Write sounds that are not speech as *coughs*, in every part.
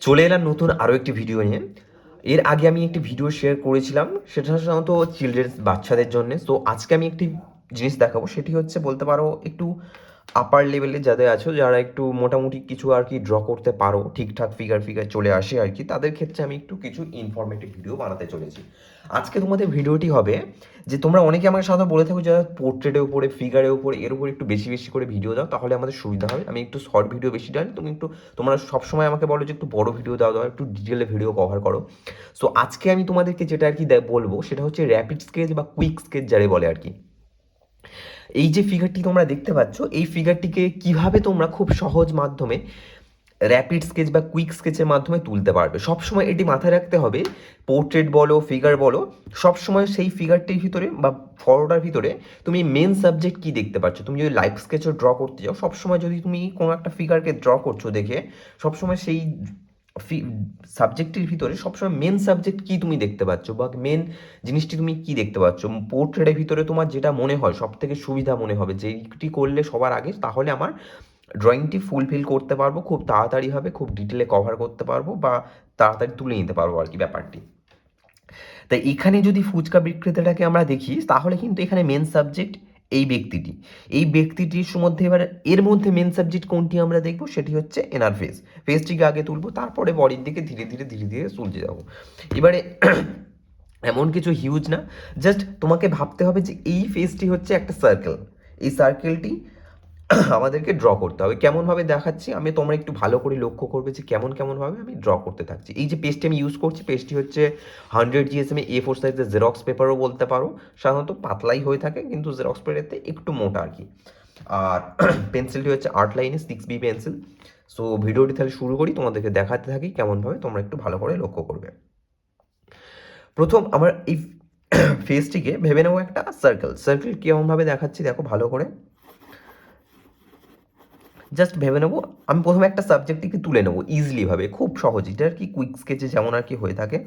চলে এলাম নতুন আরও একটি ভিডিও নিয়ে। এর আগে আমি একটি ভিডিও শেয়ার করেছিলাম, সেটা সাধারণত চিলড্রেন্স বাচ্চাদের জন্য। সো আজকে আমি একটি জিনিস দেখাবো, সেটি হচ্ছে বলতে পারো একটু আপার লেভেলে যাদের আছো, যারা একটু মোটামুটি কিছু আর কি ড্র করতে পারো, ঠিকঠাক ফিগার ফিগার চলে আসে আর কি, তাদের ক্ষেত্রে আমি একটু কিছু ইনফরমেটিভ ভিডিও বানাতে চলেছি। আজকে তোমাদের ভিডিওটি হবে যে, তোমরা অনেকে আমার সাথে বলে থাকো যারা পোর্ট্রেটের উপরে ফিগারের উপরে, এর উপরে একটু বেশি বেশি করে ভিডিও দাও, তাহলে আমাদের সুবিধা হবে। আমি একটু শর্ট ভিডিও বেশি ডালি, তুমি একটু, তোমরা সবসময় আমাকে বলো যে, একটু বড় ভিডিও দাও দাও, একটু ডিটেলে ভিডিও কভার করো। সো আজকে আমি তোমাদেরকে যেটা আর কি বলব, সেটা হচ্ছে র্যাপিড স্কেচ বা কুইক স্কেচ যারে বলে আর কি। এই যে ফিগারটি তোমরা দেখতে পাচ্ছ, এই ফিগারটিকে কীভাবে তোমরা খুব সহজ মাধ্যমে র্যাপিড স্কেচ বা কুইক স্কেচের মাধ্যমে তুলতে পারবে? সবসময় এটি মাথায় রাখতে হবে পোর্ট্রেট বলো ফিগার বলো, সবসময় সেই ফিগারটির ভিতরে বা ফটোটার ভিতরে তুমি মেন সাবজেক্ট কি দেখতে পাচ্ছ? তুমি যদি লাইফ স্কেচও ড্র করতে যাও, সবসময় যদি তুমি কোনো একটা ফিগারকে ড্র করছ দেখে, সবসময় সেই সাবজেক্টের ভিতরে সবসময় মেন সাবজেক্ট কি তুমি দেখতে পাচ্ছ? বা মেন জিনিসটি তুমি কি দেখতে পাচ্ছ? পোর্ট্রেটের ভিতরে তোমার যেটা মনে হয় সব থেকে সুবিধা মনে হবে যেটি করলে সবার আগে তাহলে আমার ড্রয়িংটি ফুলফিল করতে পারব, খুব তাড়াতাড়ি হবে, খুব ডিটেলে কভার করতে পারব, বা তাড়াতাড়ি তুলে নিতে পারব আর কি ব্যাপারটি। তাই এখানে যদি ফুচকা বিক্রেতাটাকে আমরা দেখি, তাহলে কিন্তু এখানে মেন সাবজেক্ট এই ব্যক্তিটি। এই ব্যক্তিটির মধ্যে এবার এর মধ্যে মেন সাবজেক্ট কোনটি আমরা দেখব? সেটি হচ্ছে এনার ফেস ফেসটিকে আগে তুলব, তারপরে বডির দিকে ধীরে ধীরে ধীরে ধীরে সুলঝে যাব। এবারে *clears throat* এমন কিছু হিউজ না। জাস্ট তোমাকে ভাবতে হবে যে এই ফেসটি হচ্ছে একটা সার্কেল এই সার্কেলটি আমাদেরকে ড্র করতে হবে। কেমনভাবে দেখাচ্ছি? আমি তোমরা একটু ভালো করে লক্ষ্য করবে যে কেমন কেমনভাবে আমি ড্র করতে থাকছি। এই যে পেজটি আমি ইউজ করছি পেজটি হচ্ছে হান্ড্রেড জিএসএম এ ফোর সাইজের জেরক্স পেপারও বলতে পারো। সাধারণত পাতলাই হয়ে থাকে, কিন্তু জেরক্স পেপারেতে একটু মোটা আর কি। আর *clears throat* পেন্সিলটি হচ্ছে আর্ট লাইনে সিক্স বি পেন্সিল সো ভিডিওটি তাহলে শুরু করি, তোমাদেরকে দেখাতে থাকি কেমনভাবে তোমরা একটু ভালো করে লক্ষ্য করবে। প্রথম, আমার এই *clears throat* ফেসটিকে ভেবে নেব একটা সার্কেল সার্কেল কেমনভাবে দেখাচ্ছি, দেখো ভালো করে। জাস্ট ভেবে নেব। আমি প্রথমে একটা সাবজেক্টটিকে তুলে নেব ইজিলিভাবে খুব সহজ। এটা আর কি কুইক স্কেচে যেমন আর কি হয়ে থাকে?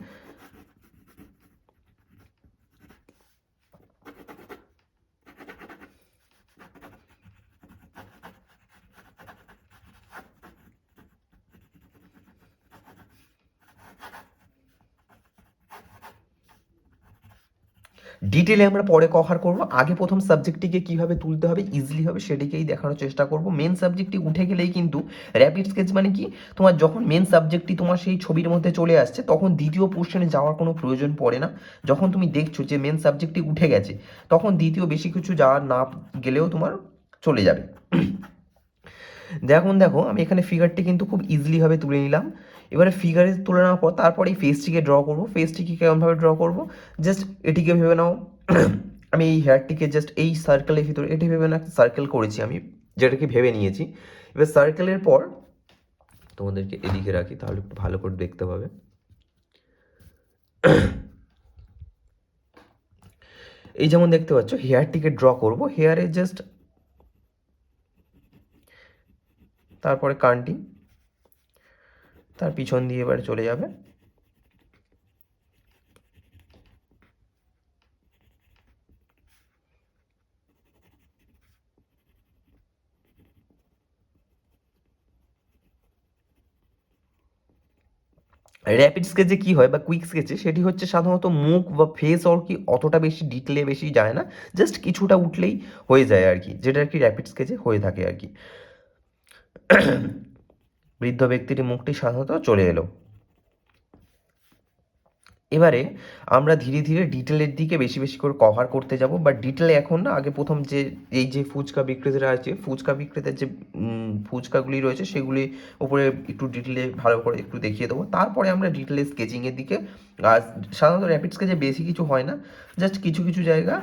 ডিটেলে আমরা পরে কভার করব। আগে প্রথম সাবজেক্টটিকে কীভাবে তুলতে হবে ইজিলি হবে, সেটিকেই দেখানোর চেষ্টা করব। মেন সাবজেক্টটি উঠে গেলেই কিন্তু র্যাপিড স্কেচ মানে কি? তোমার যখন মেন সাবজেক্টটি তোমার সেই ছবির মধ্যে চলে আসছে, তখন দ্বিতীয় পোর্শনে যাওয়ার কোনো প্রয়োজন পড়ে না। যখন তুমি দেখছ যে মেন সাবজেক্টটি উঠে গেছে, তখন দ্বিতীয় বেশি কিছু যাওয়ার না গেলেও তোমার চলে যাবে। দেখুন, দেখো, আমি এখানে ফিগারটি কিন্তু খুব ইজিলিভাবে তুলে নিলাম। এবারে ফিগারে তুলে নেওয়ার পর তারপরে এই ফেসটিকে ড্র করব। ফেসটিকে কেমনভাবে ড্র করব? জাস্ট এটিকে ভেবে নাও। আমি এই হেয়ারটিকে জাস্ট এই সার্কেলের ভিতরে, এটি ভেবে না, একটা সার্কেল করেছি আমি, যেটাকে ভেবে নিয়েছি। এবার সার্কেলের পর তোমাদেরকে এদিকে রাখি, তাহলে একটু ভালো করে দেখতে পাবে। এই যেমন দেখতে পাচ্ছ হেয়ারটিকে ড্র করব। হেয়ারে জাস্ট তারপরে কানটি, তার পিছন দিয়ে এবারে চলে যাবে। র্যাপিড স্কেচে কি হয় বা কুইক স্কেচে সেটি হচ্ছে সাধারণত মুখ বা ফেস ওর কি অতটা বেশি ডিটেলে বেশি যায় না জাস্ট কিছুটা উঠলেই হয়ে যায় আর কি, যেটা আর কি র্যাপিড স্কেচে হয়ে থাকে আর কি। *coughs* বৃদ্ধ ব্যক্তির মুখটি সাধারণত চলে এলো। এবারে আমরা ধীরে ধীরে ডিটেলের দিকে বেশি বেশি করে কভার করতে যাব। বা ডিটেলে এখন না, আগে প্রথম যে, এই যে ফুচকা বিক্রেতারা আছে, ফুচকা বিক্রেতার যে ফুচকাগুলি রয়েছে, সেগুলি উপরে একটু ডিটেলে ভালো করে একটু দেখিয়ে দেবো। তারপরে আমরা ডিটেলে স্কেচিংয়ের দিকে, আর সাধারণত র্যাপিড স্কেচে বেশি কিছু হয় না জাস্ট কিছু কিছু জায়গা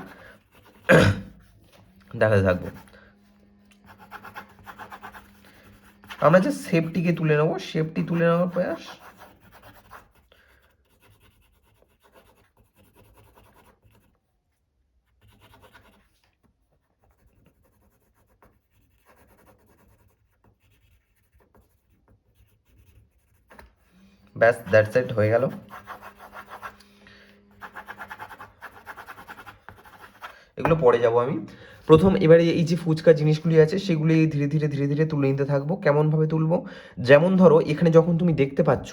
*coughs* দেখাতে থাকব। আমরা যে শেপটিকে তুলে নেব। শেপটি তুলে নেওয়ার প্রয়াস ব্যাস দ্যাটস ইট হয়ে গেল। এগুলো পরে যাব আমি। প্রথম এবারে এই যে ফুচকা জিনিসগুলি আছে, সেগুলি ধীরে ধীরে ধীরে ধীরে তুলে নিতে থাকব। কেমনভাবে তুলবো? যেমন ধরো, এখানে যখন তুমি দেখতে পাচ্ছ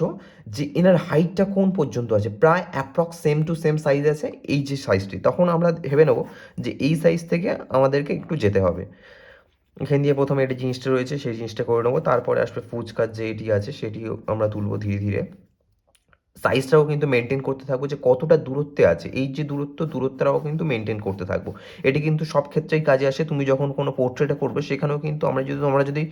যে এনার হাইটটা কোন পর্যন্ত আছে, প্রায় approx same to same size আছে এই যে সাইজটি তখন আমরা ভেবে নেব যে এই সাইজ থেকে আমাদেরকে একটু যেতে হবে। এখান দিয়ে প্রথমে এটি জিনিসটা রয়েছে, সেই জিনিসটা করে নেব। তারপরে আসবে ফুচকার যে এটি আছে সেটি আমরা তুলবো ধীরে ধীরে। সাইজটাও কিন্তু মেনটেন করতে থাকব যে কতটা দূরত্বে আছে। এই যে দূরত্ব, দূরত্বটাও কিন্তু মেনটেন করতে থাকব। এটি কিন্তু সব ক্ষেত্রেই কাজে আসে। তুমি যখন কোনো পোর্ট্রেটে করবে, সেখানেও কিন্তু আমরা যদি আমরা যদি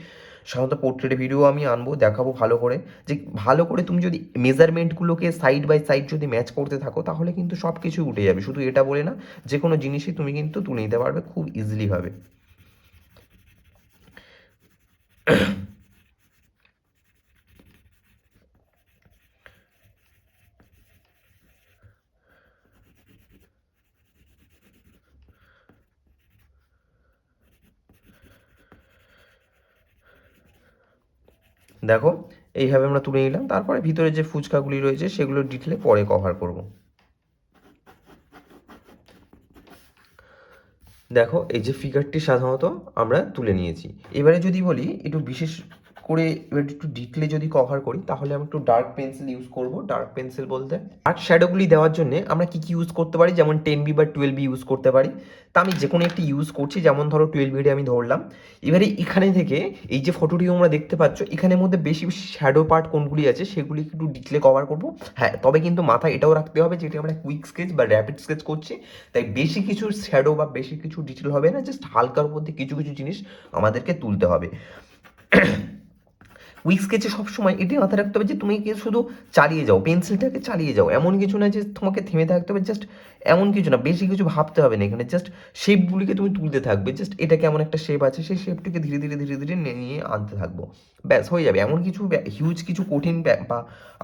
সাধারণত পোর্ট্রেটে ভিডিও আমি আনব, দেখাবো ভালো করে, যে ভালো করে তুমি যদি মেজারমেন্টগুলোকে সাইড বাই সাইড যদি ম্যাচ করতে থাকো, তাহলে কিন্তু সব কিছু উঠে যাবে। শুধু এটা বলে না যে কোনো জিনিসই তুমি কিন্তু তুলে নিতে পারবে খুব ইজিলিভাবে দেখো, এইভাবে আমরা তুলে নিলাম। তারপরে ভিতরে যে ফুচকাগুলি রয়েছে, সেগুলো ডিটেলে পরে কভার করব। দেখো এই যে ফিগারটি সাধারণত আমরা তুলে নিয়েছি। এবারে যদি বলি একটু বিশেষ করে এবার একটু ডিটেলে যদি কভার করি, তাহলে আমি একটু ডার্ক পেন্সিল ইউজ করব ডার্ক পেন্সিল বলতে। ডার্ক শ্যাডোগুলি দেওয়ার জন্য আমরা কি কি ইউজ করতে পারি? যেমন টেন বি বা টুয়েলভ বি ইউজ করতে পারি। তা আমি যে কোনো একটি ইউজ করছি, যেমন ধরো টুয়েলভ বিডে আমি ধরলাম। এবারে এখানে থেকে এই যে ফটোটি তোমরা দেখতে পাচ্ছ, এখানের মধ্যে বেশি বেশি শ্যাডো পার্ট কোনগুলি আছে সেগুলি একটু ডিটেলে কভার করব। হ্যাঁ তবে কিন্তু মাথায় এটাও রাখতে হবে যেটি আমরা কুইক স্কেচ বা র্যাপিড স্কেচ করছি। তাই বেশি কিছু শ্যাডো বা বেশি কিছু ডিটেল হবে না জাস্ট হালকার মধ্যে কিছু কিছু জিনিস আমাদেরকে তুলতে হবে। উইক স্কেচে সবসময় এটি মাথায় রাখতে হবে যে তুমি কি শুধু চালিয়ে যাও পেন্সিলটাকে চালিয়ে যাও। এমন কিছু না যে তোমাকে থেমে থাকতে হবে জাস্ট এমন কিছু না, বেশি কিছু ভাবতে হবে না এখানে জাস্ট শেপগুলিকে তুমি তুলতে থাকবে জাস্ট এটা কেমন একটা শেপ আছে, সেই শেপটিকে ধীরে ধীরে ধীরে ধীরে নিয়ে আনতে থাকব। ব্যাস, হয়ে যাবে। এমন কিছু হিউজ কিছু কঠিন বা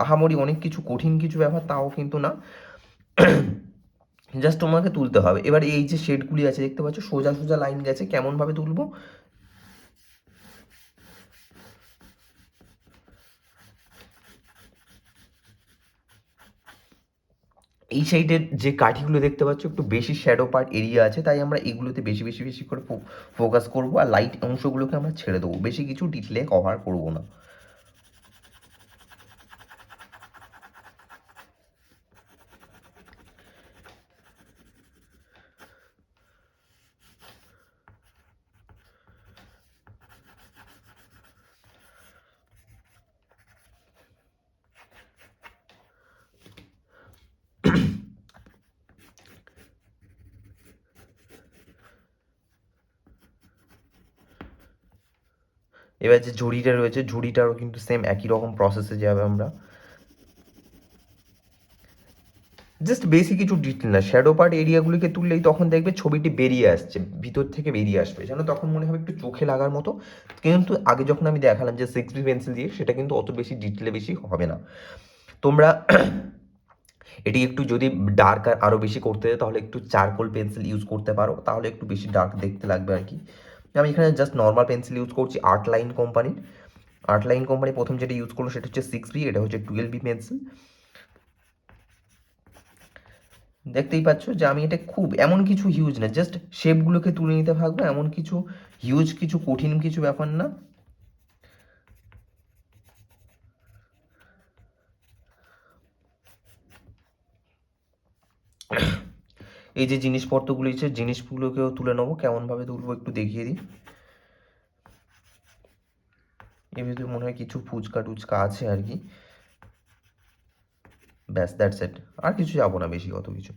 আহামরি অনেক কিছু কঠিন কিছু ব্যাপার, তাও কিন্তু না। *clears throat* জাস্ট তোমাকে তুলতে হবে। এবার এই যে শেডগুলি আছে, দেখতে পাচ্ছ, সোজা সোজা লাইন গেছে, কেমনভাবে তুলবো? এই সাইডের যে কাঠিগুলো দেখতে পাচ্ছ, একটু বেশি শ্যাডো পার্ট এরিয়া আছে, তাই আমরা এগুলোতে বেশি বেশি বেশি করে ফোকাস করব। আর লাইট অংশগুলোকে আমরা ছেড়ে দেবো। বেশি কিছু ডিটেলে কভার করব না। এবার যে ঝুড়িটা রয়েছে ঝুড়িটারও কিন্তু সেম একই রকম প্রসেসে যাবে আমরা। জাস্ট বেশি কিছু ডিটেল না। শ্যাডো পার্ট এরিয়াগুলিকে তুললেই তখন দেখবে ছবিটি বেরিয়ে আসছে, ভিতর থেকে বেরিয়ে আসবে। যেন তখন মনে হবে একটু চোখে লাগার মতো। কিন্তু আগে যখন আমি দেখালাম যে সিক্স বি পেন্সিল দিয়ে, সেটা কিন্তু অত বেশি ডিটেলে বেশি হবে না। তোমরা এটি একটু যদি ডার্ক আর আরও বেশি করতে তাহলে একটু চারকোল পেন্সিল ইউজ করতে পারো। তাহলে একটু বেশি ডার্ক দেখতে লাগবে আর কি। আমি এখানে জাস্ট নর্মাল পেন্সিল ইউজ করছি আর্ট লাইন কোম্পানির আর্ট লাইন কোম্পানি প্রথম যেটা ইউজ করল সেটা হচ্ছে সিক্স বি এটা হচ্ছে টুয়েলভ বি পেন্সিল দেখতেই পাচ্ছ যে আমি এটা খুব এমন কিছু হিউজ না জাস্ট শেপগুলোকে তুলে নিতে থাকব এমন কিছু হিউজ কিছু কঠিন কিছু ব্যাপার না। এই যে জিনিসপত্রগুলো আছে জিনিসগুলোকেও তুলে নেব। কেমনভাবে তুলবো একটু দেখিয়ে দিই। এর ভিতরে মনে হয় কিছু ফুচকা টুচকা আছে আর কি। ব্যাস দ্যাটস এট আর কিছু যাব না বেশি কত কিছু।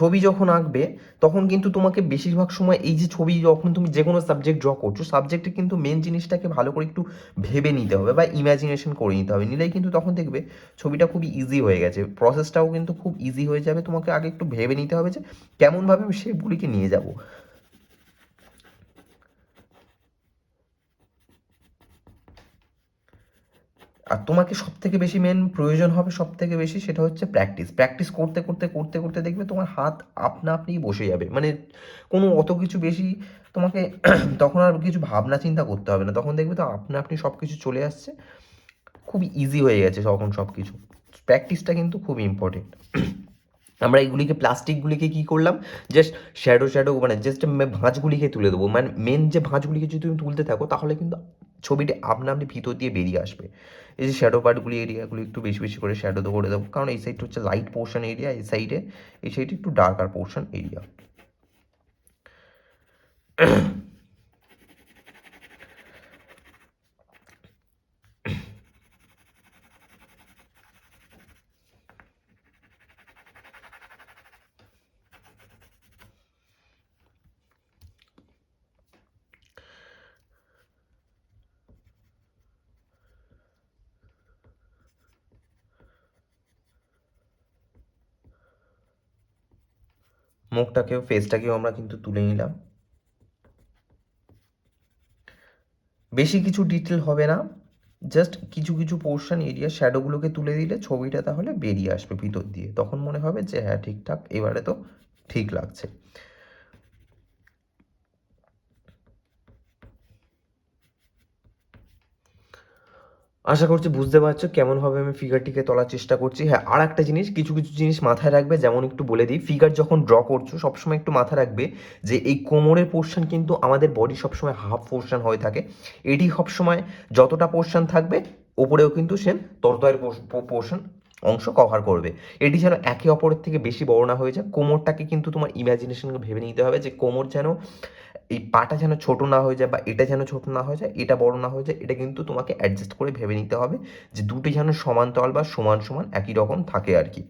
ছবি যখন আঁকবে, তখন কিন্তু তোমাকে বেশিরভাগ সময় এই যে ছবি যখন তুমি যে কোনো সাবজেক্ট ড্র করছ সাবজেক্টে কিন্তু মেন জিনিসটাকে ভালো করে একটু ভেবে নিতে হবে বা ইমাজিনেশন করে নিতে হবে। নিলেই কিন্তু তখন দেখবে ছবিটা খুবই ইজি হয়ে গেছে। প্রসেসটাও কিন্তু খুব ইজি হয়ে যাবে। তোমাকে আগে একটু ভেবে নিতে হবে যে কেমনভাবে আমি শেপগুলিকে নিয়ে যাব। আর তোমাকে সব থেকে বেশি মেন প্রয়োজন হবে সব থেকে বেশি সেটা হচ্ছে প্র্যাকটিস প্র্যাকটিস করতে করতে করতে করতে দেখবে তোমার হাত আপনা আপনি বসে যাবে। মানে কোনো অত কিছু বেশি তোমাকে *clears throat* তখন আর কিছু ভাবনা চিন্তা করতে হবে না। তখন দেখবে তো আপনা আপনি সব কিছু চলে আসছে। খুব ইজি হয়ে গেছে তখন সব কিছু প্র্যাকটিসটা কিন্তু খুব ইম্পর্টেন্ট আমরা এইগুলিকে প্লাস্টিকগুলিকে কি করলাম? জাস্ট শ্যাডো শ্যাডো মানে জাস্ট ভাঁজগুলিকে তুলে দেবো। মানে মেন যে ভাঁজগুলিকে যদি তুমি তুলতে থাকো, তাহলে কিন্তু ছবিটি আপনা আপনি ভিতর দিয়ে বেরিয়ে আসবে। এই যে শ্যাডো পার্টগুলি এরিয়াগুলি একটু বেশি বেশি করে শ্যাডো করে দেবো। কারণ এই সাইডটা হচ্ছে লাইট পোর্শন এরিয়া এই সাইডে এই সাইডে একটু ডার্কার পোর্শন এরিয়া মুখটাকেও ফেসটাকেও আমরা কিন্তু তুলে নিলাম। বেশি কিছু ডিটেল হবে না। জাস্ট কিছু কিছু পোর্শন এরিয়া শ্যাডোগুলোকে তুলে দিলে ছবিটা তাহলে বেরিয়ে আসবে ভিতর দিয়ে। তখন মনে হবে যে হ্যাঁ ঠিকঠাক, এবারে তো ঠিক লাগছে। আশা করছি বুঝতে পারছ কেমনভাবে আমি ফিগারটিকে তোলার চেষ্টা করছি। হ্যাঁ আর একটা জিনিস, কিছু কিছু জিনিস মাথায় রাখবে, যেমন একটু বলে দিই ফিগার যখন ড্র করছ, সবসময় একটু মাথায় রাখবে যে এই কোমরের পোর্শন কিন্তু আমাদের বডি সবসময় হাফ পোর্শন হয়ে থাকে। এটি সবসময় যতটা পোর্শন থাকবে, ওপরেও কিন্তু সে তরতয়ের পোর্শন অংশ কভার করবে। এটি যেন একে অপরের থেকে বেশি বড় না হয়ে যায়। কোমরটাকে কিন্তু তোমার ইমাজিনেশনকে ভেবে নিতে হবে যে কোমর যেন এই পাটা যেন ছোটো না হয়ে যায় বা এটা যেন ছোট না হয়ে যায়, এটা বড় না হয়ে যায়, এটা কিন্তু তোমাকে অ্যাডজাস্ট করে ভেবে নিতে হবে যে দুটি যেন সমান্তরাল বা সমান সমান একই রকম থাকে আর কি।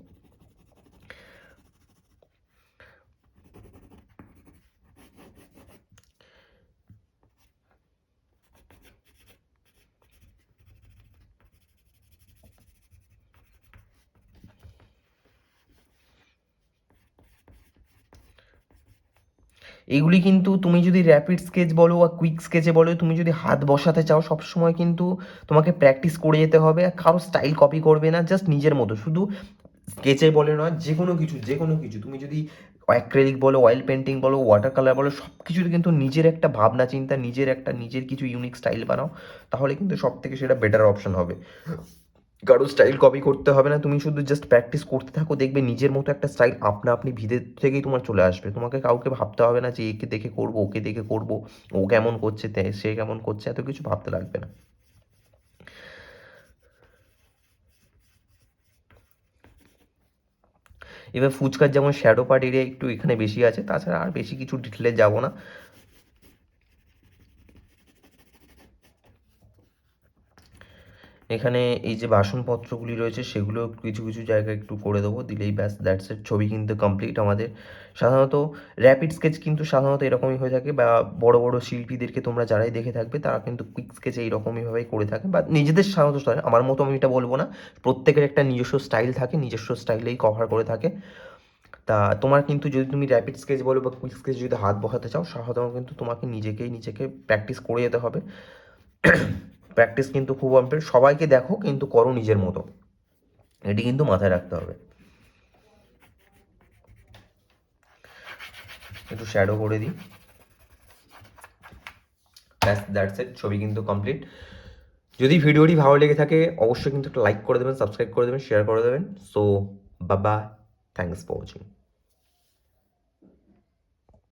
এগুলি কিন্তু তুমি যদি র্যাপিড স্কেচ বলো বা কুইক স্কেচে বলো, তুমি যদি হাত বসাতে চাও সবসময় কিন্তু তোমাকে প্র্যাকটিস করে যেতে হবে। আর কারও স্টাইল কপি করবে না জাস্ট নিজের মতো। শুধু স্কেচে বলে নয়, যে কোনো কিছু, যে কোনো কিছু। তুমি যদি অ্যাক্রেলিক বলো অয়েল পেন্টিং বলো ওয়াটার কালার বলো, সব কিছুতে কিন্তু নিজের একটা ভাবনা, চিন্তা, নিজের একটা, নিজের কিছু ইউনিক স্টাইল বানাও, তাহলে কিন্তু সব থেকে সেটা বেটার অপশন হবে। কারও স্টাইল কপি করতে হবে না। তুমি শুধু জাস্ট প্র্যাকটিস করতে থাকো, দেখবে নিজের মতো একটা স্টাইল আপনা আপনি ভিতর থেকেই তোমার চলে আসবে। তোমাকে কাউকে ভাবতে হবে না যে একে দেখে করব, ওকে দেখে করব, ও কেমন করছে সে কেমন করছে, এত কিছু ভাবতে লাগবে না। এবার ফুচকার যেমন শ্যাডো পার্ট এরিয়া একটু এখানে বেশি আছে, তাছাড়া আর বেশি কিছু ডিটেলে যাব না। এখানে এই যে বাসনপত্রগুলি রয়েছে সেগুলো কিছু কিছু জায়গায় একটু করে দেবো। দিলেই ব্যাস দ্যাটস এর ছবি কিন্তু কমপ্লিট আমাদের। সাধারণত র্যাপিড স্কেচ কিন্তু সাধারণত এরকমই হয়ে থাকে বা বড় বড় শিল্পীদেরকে তোমরা যারাই দেখে থাকবে তারা কিন্তু কুইক স্কেচ এইরকমইভাবেই করে থাকে। বা নিজেদের সাধারণত style, আমার মতো আমি এটা বলব না। প্রত্যেকের একটা নিজস্ব স্টাইল থাকে নিজস্ব স্টাইলেই কভার করে থাকে। তা তোমার কিন্তু যদি তুমি র্যাপিড স্কেচ বলো বা কুইক স্কেচ যদি হাত বসাতে চাও সাধারণত কিন্তু তোমাকে নিজেকেই নিজেকে প্র্যাকটিস করে যেতে হবে। প্র্যাকটিস কিন্তু খুব ইম্পর্টেন্ট সবাইকে দেখো, কিন্তু করো নিজের মতো। এটি কিন্তু মাথায় রাখতে হবে। একটু শ্যাডো করে দিই। ব্যাস দ্যাটস ইট ছবি কিন্তু কমপ্লিট যদি ভিডিওটি ভালো লেগে থাকে, অবশ্যই কিন্তু একটা লাইক করে দেবেন সাবস্ক্রাইব করে দেবেন শেয়ার করে দেবেন। সো বাবা থ্যাংকস ফর ওয়াচিং